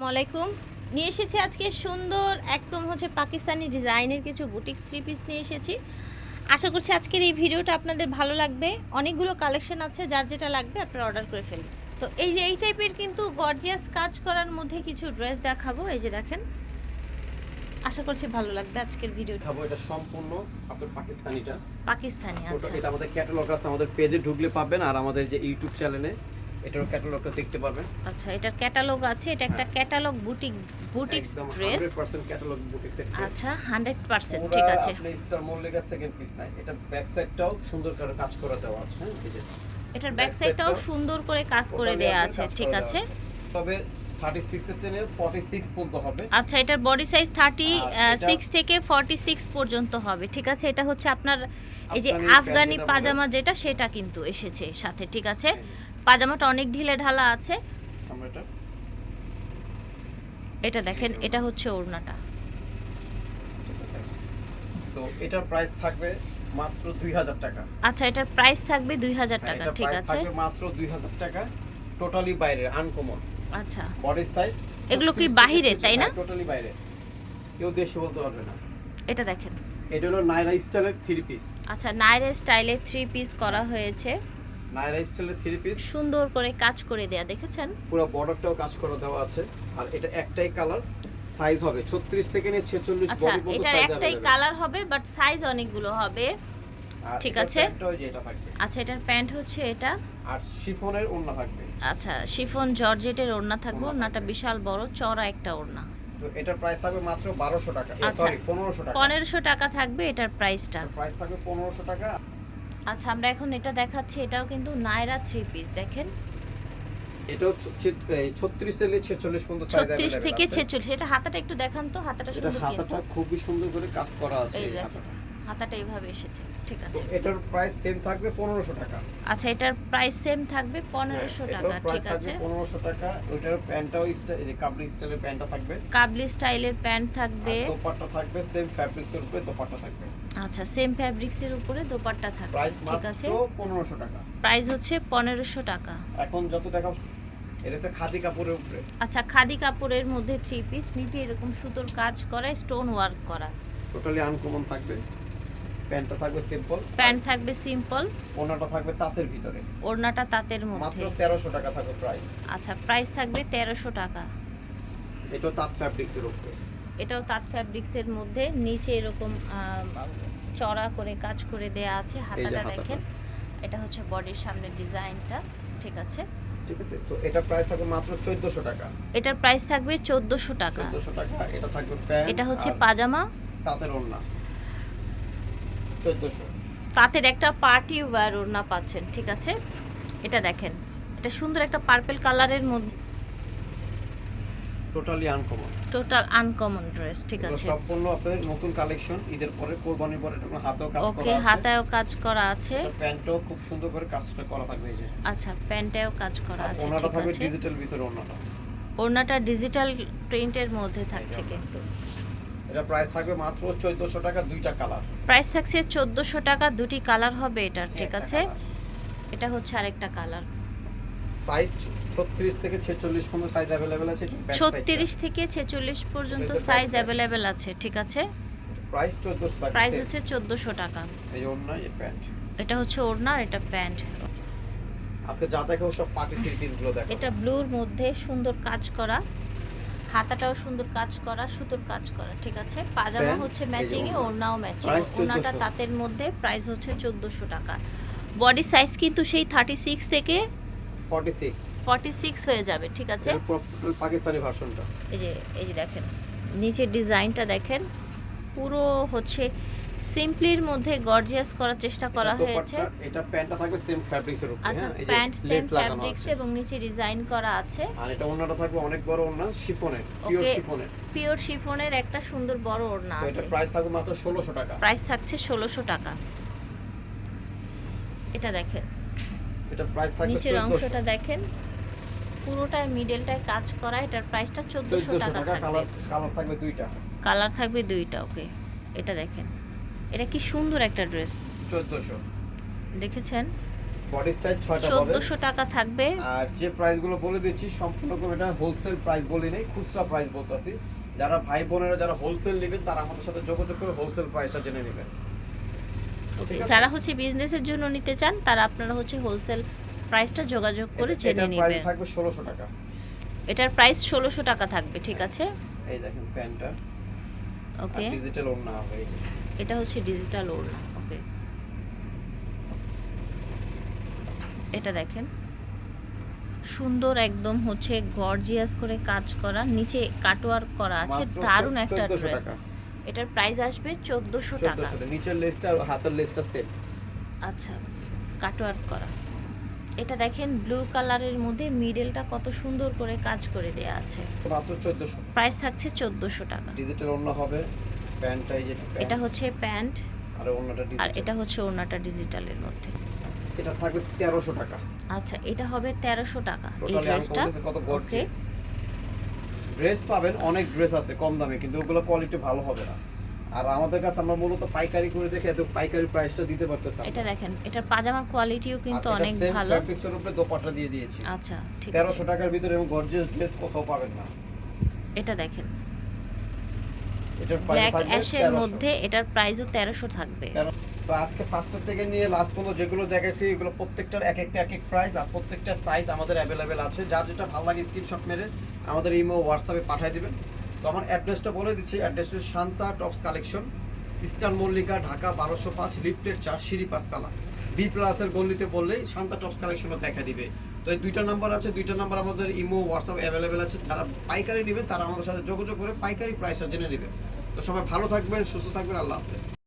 আসসালামাইকুম নিয়ে এসেছি আজকে সুন্দর একদম হচ্ছে পাকিস্তানি ডিজাইনের কিছু বুটিক থ্রি পিস নিয়ে এসেছি। আশা করছি আজকের এই ভিডিওটা আপনাদের ভালো লাগবে। অনেকগুলো কালেকশন আছে যার যেটা লাগবে আপনারা অর্ডার করে ফেলবেন তো এই যে এই টাইপের কিন্তু গর্জিয়াস কাজ করার মধ্যে কিছু ড্রেস দেখাবো এই যে দেখেন। আশা করছি ভালো লাগবে আজকের ভিডিও খাব এটা সম্পূর্ণ আপনার পাকিস্তানিটা। পাকিস্তানি আচ্ছা। এটা আমাদের ক্যাটালগ আছে আমাদের পেজে ঢুকলে পাবেন আর আমাদের যে ইউটিউব চ্যানেলে এটার ক্যাটালগটা দেখতে পাবেন আচ্ছা এটার ক্যাটালগ আছে এটা একটা ক্যাটালগ বুটিক বুটিক্স একদম ড্রেস 100% ক্যাটালগ বুটিক সেট আচ্ছা হান্ড্রেড পার্সেন্ট ঠিক আছে। আপনি স্টার মল্লিকা সেকেন্ড পিস নাই এটা ব্যাক সাইডটাও সুন্দর করে কাজ করা দেওয়া আছে হ্যাঁ এই যে এটার ব্যাক সাইডটাও সুন্দর করে কাজ করে totally দেয়া আছে ঠিক আছে। তবে 36 এর থেকে 46 পর্যন্ত হবে। আচ্ছা এটার বডি সাইজ থার্টি আর এটা- সিক্স থেকে ফর্টি সিক্স পর্যন্ত হবে ঠিক আছে। এটা হচ্ছে আপনার এই যে আফগানি পাজামা যেটা সেটা কিন্তু এসেছে সাথে ঠিক আছে। পাজামাটা অনেক ঢিলে ঢালা আছে। এটা দেখেন এটা হচ্ছে ওড়নাটা। তো এটার প্রাইস থাকবে মাত্র 2000 টাকা। আচ্ছা এটার প্রাইস থাকবে দুই হাজার হ্যাঁ, টাকা ঠিক আছে। থাকবে মাত্র 2000 টাকা টোটালি বাইরে আনকমন আচ্ছা। বডি সাইজ এগুলো কি বাহিরে, তাই না? টোটালি বাইরে। কেউ দেশে বলতে পারবে না। এটা দেখেন। এটা হলো নাইরা স্টাইলের থ্রি পিস আচ্ছা নাইরে স্টাইলে থ্রি পিস করা হয়েছে। নাইরা স্টাইলের থ্রি পিস সুন্দর করে কাজ করে দেয়া দেখেছেন? পুরো বর্ডারটাও কাজ করা দেওয়া আছে। আর এটা একটাই কালার সাইজ হবে 36 থেকে নিয়ে 46 আচ্ছা বডি পর্যন্ত এটার সাইজ একটাই কালার হবে বাট সাইজ অনেকগুলো হবে। ঠিক আছে। থাকবে। আচ্ছা এটার প্যান্ট হচ্ছে এটা। আর শিফনের ওড়না থাকবে। আচ্ছা শিফন জর্জেটের ওড়না থাকবে ওড়না ওড়নাটা। বিশাল বড় চড়া একটা ওড়না। তো এটার প্রাইস থাকবে মাত্র 1200 টাকা আচ্ছা। সরি 1500 টাকা। পনেরোশো টাকা থাকবে এটার প্রাইসটা প্রাইস থাকবে 1500 টাকা। আচ্ছা আমরা এখন এটা দেখাচ্ছি এটাও কিন্তু নাইরা থ্রি পিস দেখেন। এটাও 36 থেকে 46 পর্যন্ত সাইজ ছত্রিশ থেকে ছেচল্লিশ এটা হাতাটা একটু দেখান তো হাতাটা এটা সুন্দর হাতাটা খুবই সুন্দর করে কাজ করা আছে এই এই দেখেন হাতাটা। এইভাবে এসেছে ঠিক আছে। এটার প্রাইস সেম থাকবে 1500 টাকা। আচ্ছা এটার প্রাইস সেম থাকবে পনেরোশো হ্যাঁ, টাকা ঠিক আছে। 1500 টাকা ওইটার প্যান্টটাও স্টাইল কাবলি স্টাইলের প্যান্টটা থাকবে। কাবলি স্টাইলের প্যান্ট থাকবে। দোপাট্টা থাকবে সেম ফ্যাব্রিক্সের উপরে দোপাট্টা থাকবে। আচ্ছা সেম ফ্যাব্রিক্সের উপরে দোপাট্টা থাকবে ঠিক আছে? 1500 টাকা। প্রাইস হচ্ছে পনেরোশো টাকা। এখন যত দেখাও এটা হচ্ছে খাদি কাপড়ের উপরে। আচ্ছা খাদি কাপড়ের মধ্যে থ্রি পিস নিচে এরকম সুতোর কাজ করা স্টোন ওয়ার্ক করা। টোটালি আনকমন থাকবে। প্যান্টটা থাকবে সিম্পল প্যান্ট থাকবে সিম্পল ওনাটা থাকবে তাঁতের ভিতরে। ওড়নাটা তাঁতের মাত্র মধ্যে তেরোশো টাকা থাকবে প্রাইস আচ্ছা প্রাইস থাকবে তেরোশো টাকা। এটাও তাঁত ফ্যাব্রিক্সের উপরে। এটাও তাঁত ফ্যাব্রিক্সের মধ্যে। নিচে এরকম চড়া করে কাজ করে দেয়া আছে হাতাটা। দেখেন। এটা হচ্ছে বডির সামনের ডিজাইনটা ঠিক আছে? ঠিক আছে তো এটা প্রাইস থাকবে মাত্র চোদ্দশো টাকা। এটার প্রাইস থাকবে চোদ্দোশো টাকা। এটা থাকবে প্যান্ট এটা হচ্ছে পাজামা। তাঁতের ওড়না। চোদ্দশো। তাঁতের একটা পার্টি ওয়্যার ওড়না পাচ্ছেন ঠিক আছে? এটা দেখেন এটা সুন্দর একটা পার্পল কালারের মধ্যে totally uncommon total uncommon dress ঠিক আছে। সম্পূর্ণ আপনাদের নতুন কালেকশন ঈদের পরে কোরবানির পরে এটা হাতেও কাজ ওকে করা আছে। হাতায়ও কাজ করা আছে। প্যান্টও খুব সুন্দর করে কাজটা করা থাকবে এই যে। আচ্ছা প্যান্টেও কাজ করা আছে ওনাটা থাকবে ডিজিটাল ভিতরে ওনাটা। ওড়নাটা ডিজিটাল প্রিন্টের মধ্যে থাকছে কিন্তু। এটা প্রাইস থাকবে মাত্র চোদ্দশো টাকা দুইটা কালার প্রাইস থাকছে চোদ্দোশো টাকা দুটি কালার হবে এটার ঠিক আছে। এটা হচ্ছে আরেকটা কালার সাইজ ছত্রিশ থেকে ছেচল্লিশ পর্যন্ত সাইজ অ্যাভেলেবেল আছে ছত্রিশ থেকে ছেচল্লিশ পর্যন্ত সাইজ। অ্যাভেলেবেল আছে ঠিক আছে? প্রাইস চোদ্দশো টাকা প্রাইস হচ্ছে চোদ্দোশো টাকা। এই অন্য এই প্যান্ট। এটা হচ্ছে ওড়না এটা প্যান্ট। আজকে যা দেখাবো সব পার্টি থ্রি পিসগুলো দেখো। এটা ব্লুর মধ্যে সুন্দর কাজ করা। হাতাটাও সুন্দর কাজ করা সুতোর কাজ করা ঠিক আছে? পাজামা হচ্ছে ম্যাচিং এ ওড়নাও ম্যাচিং ওড়নাটা তাঁতের মধ্যে প্রাইস হচ্ছে চোদ্দোশো টাকা। বডি সাইজ কিন্তু সেই থার্টি সিক্স থেকে ফর্টি সিক্স ফর্টি সিক্স হয়ে যাবে ঠিক আছে? পাকিস্তানি ভার্সনটা এই যে এই যে দেখেন নিচের ডিজাইনটা দেখেন পুরো হচ্ছে সিম্পলির মধ্যে গর্জিয়াস করার চেষ্টা করা হয়েছে। এটা প্যান্টটা থাকবে সেম ফ্যাব্রিক্স এর উপরে আচ্ছা প্যান্ট সেম ফ্যাব্রিক্স এবং নিচে ডিজাইন করা আছে। আর এটা ওন্নাটা থাকবে অনেক বড় ওন্না শিফনের পিওর শিফনের পিওর শিফনের একটা সুন্দর বড় ওড়না আছে। এটা প্রাইস থাকবে মাত্র ষোলোশো টাকা। প্রাইস থাকছে ষোলোশো টাকা। এটা দেখেন এটা প্রাইস থাকবে নিচের অংশটা দেখেন। পুরোটা মিডলটায় কাজ করা এটার প্রাইসটা চোদ্দোশো চোদ্দশো টাকা টাকা থাকবে। কালার কালার থাকবে দুইটা। কালার থাকবে দুইটা ওকে এটা দেখেন। এটা কি সুন্দর একটা ড্রেস চোদ্দশো। দেখেছেন? বডি সাইজ ছয়টা পাবে চোদ্দোশো টাকা থাকবে। আর যে প্রাইসগুলো বলে দিচ্ছি সম্পূর্ণ করে এটা হোলসেল প্রাইস বলি নেই খুচরা প্রাইস বলতেছি। যারা ভাই বোনেরা যারা হোলসেল নেবেন তারা আমাদের সাথে যোগাযোগ করে হোলসেল প্রাইসটা জেনে নেবেন? যারা হচ্ছে বিজনেসের জন্য নিতে চান তারা আপনারা হচ্ছে হোলসেল প্রাইসটা যোগাযোগ করে জেনে এটার প্রাইস নেবেন। থাকবে ষোলোশো টাকা। এটার প্রাইস ষোলোশো টাকা থাকবে ঠিক আছে? এই দেখেন প্যান্টটা ওকে। ডিজিটাল ওড়না হবে এটা হচ্ছে ডিজিটাল ওড়না ওকে। এটা দেখেন। সুন্দর একদম হচ্ছে গর্জিয়াস করে কাজ করা নিচে কাটওয়ার্ক করা আছে দারুণ একটা 1400 ড্রেস টাকা। এটার প্রাইস আসবে চোদ্দোশো টাকা। 1400 নিচের লেসটা আর হাতের লেসটা সেম আচ্ছা কাটওয়ার্ক করা। এটা দেখেন ব্লু কালারের মধ্যে মিডলটা কত সুন্দর করে কাজ করে দেয়া আছে। মাত্র চোদ্দোশো। প্রাইস থাকছে চোদ্দোশো টাকা। ডিজিটাল ওড়না হবে। প্যান্টটা এই যে এটা হচ্ছে প্যান্ট আর ওড়নাটা আর ডিজিটাল এটা হচ্ছে ওড়নাটা ডিজিটালের মধ্যে। এটা থাকবে তেরোশো টাকা। আচ্ছা এটা হবে তেরোশো টাকা। এই ড্রেসটা কত গর্জিয়াস ড্রেস পাবেন অনেক ড্রেস আছে কম দামে কিন্তু ওগুলো কোয়ালিটি ভালো হবে না। আর আমাদের কাছে আমরা মূলত পাইকারি করে দেখে এত পাইকারি প্রাইসটা দিতে পারতেছি এটা দেখেন এটার পাজামার কোয়ালিটিও কিন্তু অনেক ভালো। ফ্যাব্রিক্সের উপরে দোপাট্টা দিয়ে দিয়েছি। আচ্ছা ঠিক আছে। তেরোশো টাকার ভিতরে এবং গর্জিয়াস ড্রেস কোথাও পাবেন না। এটা দেখেন। এটার ব্ল্যাক প্রাইস অ্যাশের মধ্যে এটার প্রাইসও তেরোশো থাকবে। তেরো- তো আজকে ফার্স্টের থেকে নিয়ে লাস্ট পর্যন্ত যেগুলো দেখাইছি এগুলো প্রত্যেকটার এক একটা, এক এক প্রাইস আর প্রত্যেকটা সাইজ আমাদের অ্যাভেলেবেল আছে। যার যেটা ভালো লাগে স্ক্রিনশট মেরে আমাদের ইমো হোয়াটসঅ্যাপে পাঠিয়ে দেবেন। তো আমার অ্যাড্রেসটা বলে দিচ্ছি অ্যাড্রেস হচ্ছে Shanta tops collection eastern Mallika, Dhaka, বারোশো পাঁচ লিফটের চার, সিঁড়ি পাঁচতলা। বি প্লাসের গল্লিতে বললেই শান্তা টপস কালেকশনটা দেখা দিবে। তো এই দুইটা নাম্বার আছে, দুইটা নাম্বার আমাদের ইমো হোয়াটসঅ্যাপ অ্যাভেলেবেল আছে। যারা পাইকারি নেবেন, তারা আমাদের সাথে যোগাযোগ করে পাইকারি প্রাইসটা জেনে নেবেন তো সবাই ভালো থাকবেন, সুস্থ থাকবেন, আল্লাহ হাফেজ।